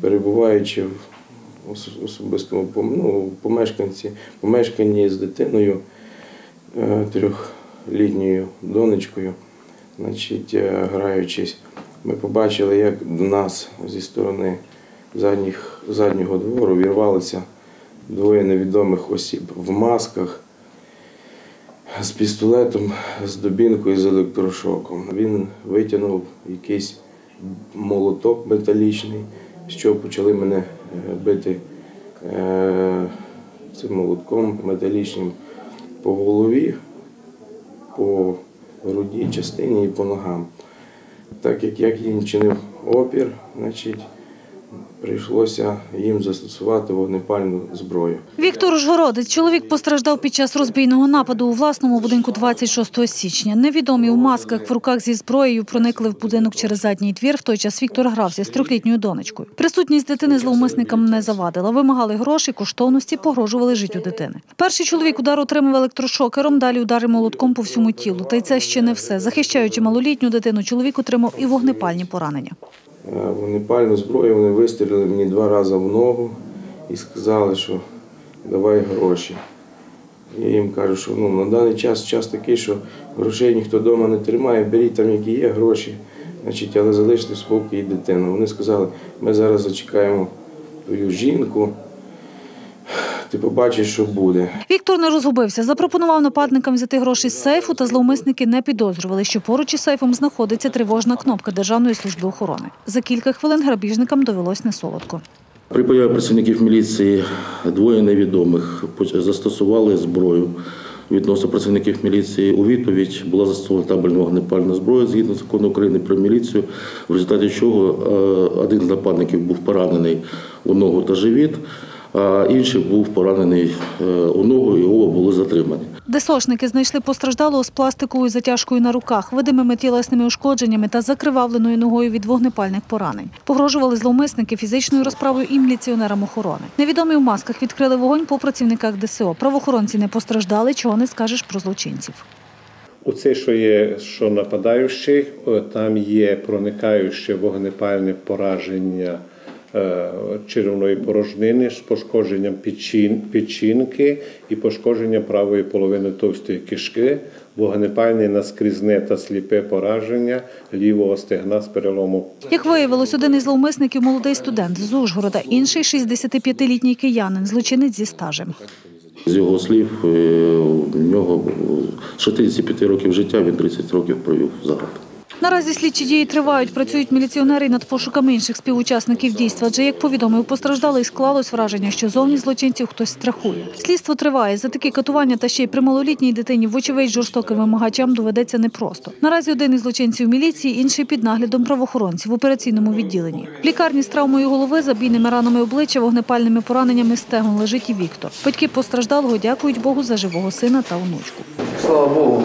Перебуваючи в особистому ну, помешканці, помешканні з дитиною, е, трьохлітньою донечкою, значить, е, граючись, ми побачили, як до нас зі сторони задніх, заднього двору вірвалися двоє невідомих осіб в масках з пістолетом, з дубінкою, з електрошоком. Він витягнув якийсь молоток металічний, чого почали мене е, бити е, цим молотком металічним по голові, по грудній частині і по ногам. Так як я їм чинив опір, значить, прийшлося їм застосувати вогнепальну зброю. Віктор Ужгородець, чоловік постраждав під час розбійного нападу у власному будинку 26 січня. Невідомі у масках в руках зі зброєю проникли в будинок через задній двір. В той час Віктор грався з трьохлітньою донечкою. Присутність дитини зловмисникам не завадила. Вимагали гроші, коштовності, погрожували життю дитини. Перший чоловік удар отримав електрошокером, далі удари молотком по всьому тілу. Та й це ще не все. Захищаючи малолітню дитину, чоловік отримав і вогнепальні поранення. Е, Вогнепальну зброю вони вистрілили мені два рази в ногу і сказали, що давай гроші. Я їм кажу, що ну, на даний час час такий, що грошей ніхто вдома не тримає, беріть там, які є гроші, значить, але залиште спокій і дитину. Вони сказали, ми зараз зачекаємо твою жінку, ти побачиш, що буде. Віктор не розгубився. Запропонував нападникам взяти гроші з сейфу, та зловмисники не підозрювали, що поруч із сейфом знаходиться тривожна кнопка Державної служби охорони. За кілька хвилин грабіжникам довелось несолодко. При появі працівників міліції двоє невідомих застосували зброю відносно працівників міліції. У відповідь була застосована табельна вогнепальна зброя згідно закону України про міліцію, в результаті чого е, один з нападників був поранений у ногу та живіт, а інший був поранений е, у ногу і оба були затримані. ДСОшники знайшли постраждалого з пластиковою затяжкою на руках, видимими тілесними ушкодженнями та закривавленою ногою від вогнепальних поранень. Погрожували зловмисники фізичною розправою і міліціонерам охорони. Невідомі в масках відкрили вогонь по працівниках ДСО. Правоохоронці не постраждали, чого не скажеш про злочинців. Оце, що є, що нападаючий, е, там є проникаюче вогнепальне пораження черевної порожнини з пошкодженням печінки і пошкодження правої половини товстої кишки, вогнепальне наскрізне та сліпе пораження лівого стегна з перелому Як виявилось, один із зловмисників молодий студент з Ужгорода, інший 65-літній киянин, злочинець зі стажем. З його слів, е, у нього з 65 років життя, він 30 років провів в заробітку. Наразі слідчі дії тривають. Працюють міліціонери над пошуками інших співучасників дійства. Адже, як повідомив постраждалий, склалось враження, що зовні злочинців хтось страхує. Слідство триває. За такі катування та ще й при малолітній дитині, вочевидь, жорстоким вимагачам доведеться непросто. Наразі один із злочинців міліції, інший під наглядом правоохоронців в операційному відділенні. В лікарні з травмою голови, забійними ранами обличчя, вогнепальними пораненнями стегон лежить і Віктор. Батьки постраждалого дякують Богу за живого сина та онучку. слава Богу,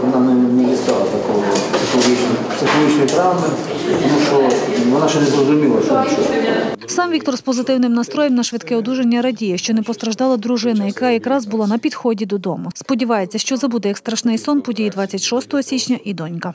вона не, не дістала такого психологічної, травми, тому що вона ще не зрозуміла, що що. Сам Віктор з позитивним настроєм на швидке одужання радіє, що не постраждала дружина, яка якраз була на підході додому. Сподівається, що забуде як страшний сон події 26 січня і донька.